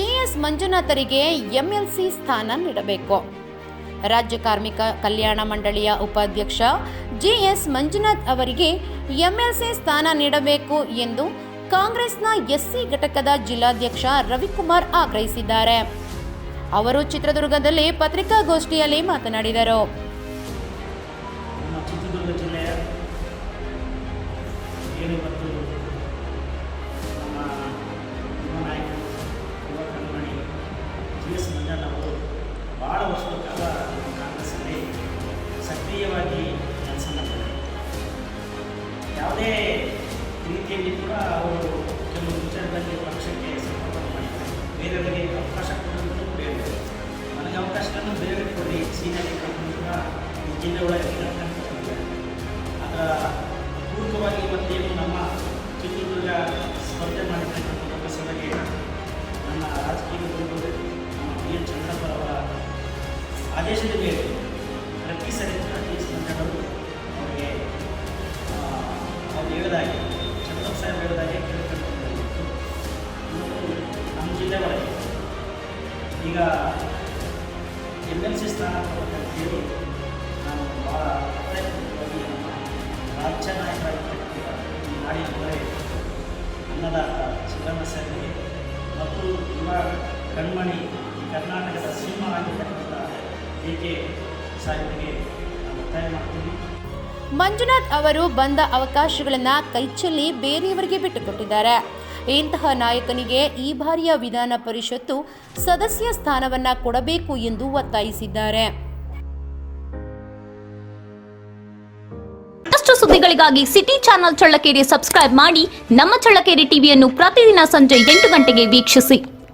GS ಮಂಜುನಾಥರಿಗೆ MLC ಸ್ಥಾನ ನೀಡಬೇಕು. ರಾಜ್ಯ ಕಾರ್ಮಿಕ ಕಲ್ಯಾಣ ಮಂಡಳಿಯ ಉಪಾಧ್ಯಕ್ಷ ಜೆಎಸ್ ಮಂಜುನಾಥ್ ಅವರಿಗೆ ಎಂಎಲ್ಸಿ ಸ್ಥಾನ ನೀಡಬೇಕು ಎಂದು ಕಾಂಗ್ರೆಸ್ನ ಎಸ್ಸಿ ಘಟಕದ ಜಿಲ್ಲಾಧ್ಯಕ್ಷ ರವಿಕುಮಾರ್ ಆಗ್ರಹಿಸಿದ್ದಾರೆ. ಅವರು ಚಿತ್ರದುರ್ಗದಲ್ಲಿ ಪತ್ರಿಕಾಗೋಷ್ಠಿಯಲ್ಲಿ ಮಾತನಾಡಿದರು. ಯಾವುದೇ ರೀತಿಯಲ್ಲಿ ಕೂಡ ಅವರು ಕೆಲವು ವಿಚಾರದಲ್ಲಿ ಪಕ್ಷಕ್ಕೆ ಸಂಪರ್ಕ ಮಾಡಿದ್ದಾರೆ. ಬೇರೆಯವರಿಗೆ ಅವಕಾಶ ಕೊಡೋದು ಬೇರೆ ನನಗೆ ಅವಕಾಶಗಳನ್ನು ಬೇರೆ ಕೊಡಿ. ಸೀನಿಯರ್ ಲೀಡರ್ಗಳು ಕೂಡ ಈ ಜಿಲ್ಲೆ ಒಳಗೆ. ಅದರ ಪೂರ್ವಕವಾಗಿ ಇವತ್ತೇನು ನಮ್ಮ ಚಿತ್ರದುರ್ಗ ಸ್ಪರ್ಧೆ ಮಾಡಿರ್ತಕ್ಕಂಥ ಲೋಕಸಭೆಗೆ ನನ್ನ ರಾಜಕೀಯ ಗುರುಗಳು ನಮ್ಮ ಬಿ ಎನ್ ಚಂದ್ರಪ್ಪರವರ ಆದೇಶದ ಮೇಲೆ ಪ್ರತಿ ಸರಿ ಕೂಡ ಟಿ ಈಗ ಎಂ ಎಲ್ ಸಿ ಸ್ಥಾನ ಕೊಡಬೇಕಂತೇಳಿ ನಾನು ಭಾಳ ಪ್ರಯತ್ನವಾಗಿ ರಾಜ್ಯ ನಾಡಿನ ಹೊರೆ ಅನ್ನದಾತ ಸಿದ್ದಣ್ಣ ಸಾಹೇಬರಿಗೆ ಮತ್ತು ಯುವ ಕಣ್ಮಣಿ ಕರ್ನಾಟಕದ ಸಿಂಹ ಆಗಿರ್ತಕ್ಕಂಥ ಡಿ ಕೆ ಸಾಹೇಬರಿಗೆ ಒತ್ತಾಯ ಮಾಡ್ತೀನಿ. ಮಂಜುನಾಥ್ ಅವರು ಬಂದ ಅವಕಾಶಗಳನ್ನು ಕೈಚೆಲ್ಲಿ ಬೇರೆಯವರಿಗೆ ಬಿಟ್ಟುಕೊಟ್ಟಿದ್ದಾರೆ. ಇಂತಹ ನಾಯಕನಿಗೆ ಈ ಬಾರಿಯ ವಿಧಾನ ಪರಿಷತ್ತು ಸದಸ್ಯ ಸ್ಥಾನವನ್ನ ಕೊಡಬೇಕು ಎಂದು ಒತ್ತಾಯಿಸಿದ್ದಾರೆ. ಸುದ್ದಿಗಳಿಗಾಗಿ ಸಿಟಿ ಚಾನೆಲ್ ಚಳ್ಳಕೆರೆ ಸಬ್ಸ್ಕ್ರೈಬ್ ಮಾಡಿ ನಮ್ಮ ಚಳ್ಳಕೆರೆ ಟಿವಿಯನ್ನು ಪ್ರತಿದಿನ ಸಂಜೆ ಎಂಟು ಗಂಟೆಗೆ ವೀಕ್ಷಿಸಿ.